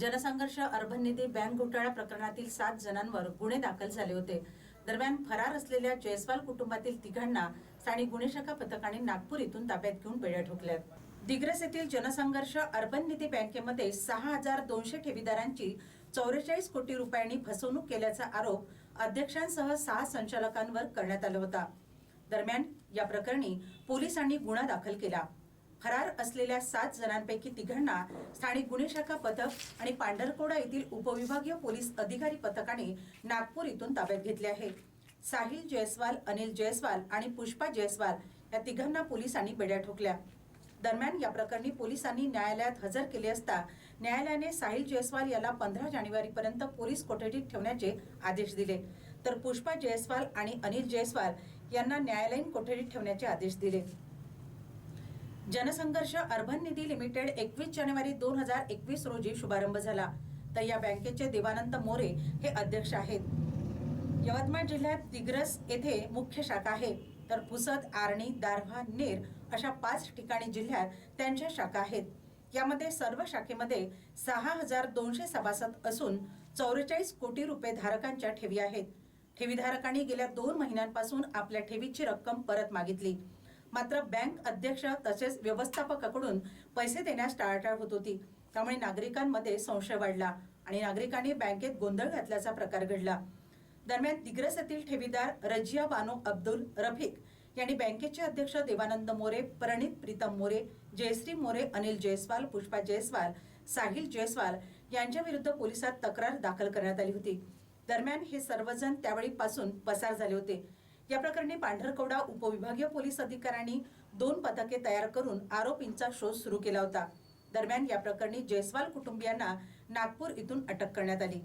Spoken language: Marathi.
जनसंघर्ष अर्बन निधी बँक घोटाळा प्रकरणातील सात जणांवर गुन्हे दाखल झाले होते. दरम्यान फरार असलेल्या जयस्वाल कुटुंबातील तिघांना स्थानिक गुन्हे शाखा पथकाने नागपूर इथून ताब्यात घेऊन बेड्या ठोकल्यात. दिग्रस येथील जनसंघर्ष अर्बन निधी बँकेमध्ये सहा हजार दोनशे ठेवीदारांची चौवेचाळीस कोटी रुपयांनी फसवणूक केल्याचा आरोप अध्यक्षांसह सहा संचालकांवर करण्यात आला होता. दरम्यान या प्रकरणी पोलिसांनी गुन्हा दाखल केला. फरार असलेल्या सात जणांपैकी तिघांना स्थानिक गुन्हे शाखा पथक आणि पांढरकोडा येथील उपविभागीय पोलीस अधिकारी पथकाने नागपूर इथून ताब्यात घेतले आहे. साहिल जयस्वाल अनिल जयस्वाल आणि पुष्पा जयस्वाल या तिघांना पोलिसांनी बेड्या ठोकल्या. दरम्यान या प्रकरणी पोलिसांनी न्यायालयात हजर केले असता न्यायालयाने साहिल जयस्वाल याला पंधरा जानेवारीपर्यंत पोलीस कोठडीत ठेवण्याचे आदेश दिले. तर पुष्पा जयस्वाल आणि अनिल जयस्वाल यांना न्यायालयीन कोठडीत ठेवण्याचे आदेश दिले. जनसंघर्ष अर्बन निधी लिमिटेड एकवीस जानेवारी दोन हजार एकवीस रोजी शुभारंभ झाला. तर या बँकेचे देवानंद मोरे हे अध्यक्ष आहेत. यवतमाळ जिल्ह्यात दिग्रस येथे मुख्य शाखा आहे. तर पुसद आर्णी दारव्हा नेर अशा पाच ठिकाणी जिल्ह्यात त्यांच्या शाखा आहेत. यामध्ये सर्व शाखेमध्ये सहा हजार दोनशे सभासद असून चौवेचाळीस कोटी रुपये धारकांच्या ठेवी आहेत. ठेवीधारकांनी गेल्या दोन महिन्यांपासून आपल्या ठेवीची रक्कम परत मागितली. मात्र बँक अध्यक्ष तसेच व्यवस्थापकाकडून पैसे देण्यास टाळाटाळ होत होती. त्यामुळे नागरिकांमध्ये संशय वाढला आणि नागरिकांनी बँकेत गोंधळ घातल्याचा प्रकार घडला. दरम्यान दिग्रस येथील ठेवीदार रजिया बानो अब्दुल रफिक यांनी बँकेचे अध्यक्ष देवानंद मोरे प्रणित प्रीतम मोरे जयश्री मोरे अनिल जयस्वाल पुष्पा जयस्वाल साहिल जयस्वाल यांच्या विरुद्ध पोलिसात तक्रार दाखल करण्यात आली होती. दरम्यान हे सर्वजण त्यावेळीपासून पसार झाले होते. या प्रकरणी पांढरकवडा उपविभागीय पोलीस अधिकाऱ्यांनी दोन पथके तयार करून आरोपींचा शोध सुरू केला होता. दरम्यान या प्रकरणी जयस्वाल कुटुंबियांना नागपूर इथून अटक करण्यात आली.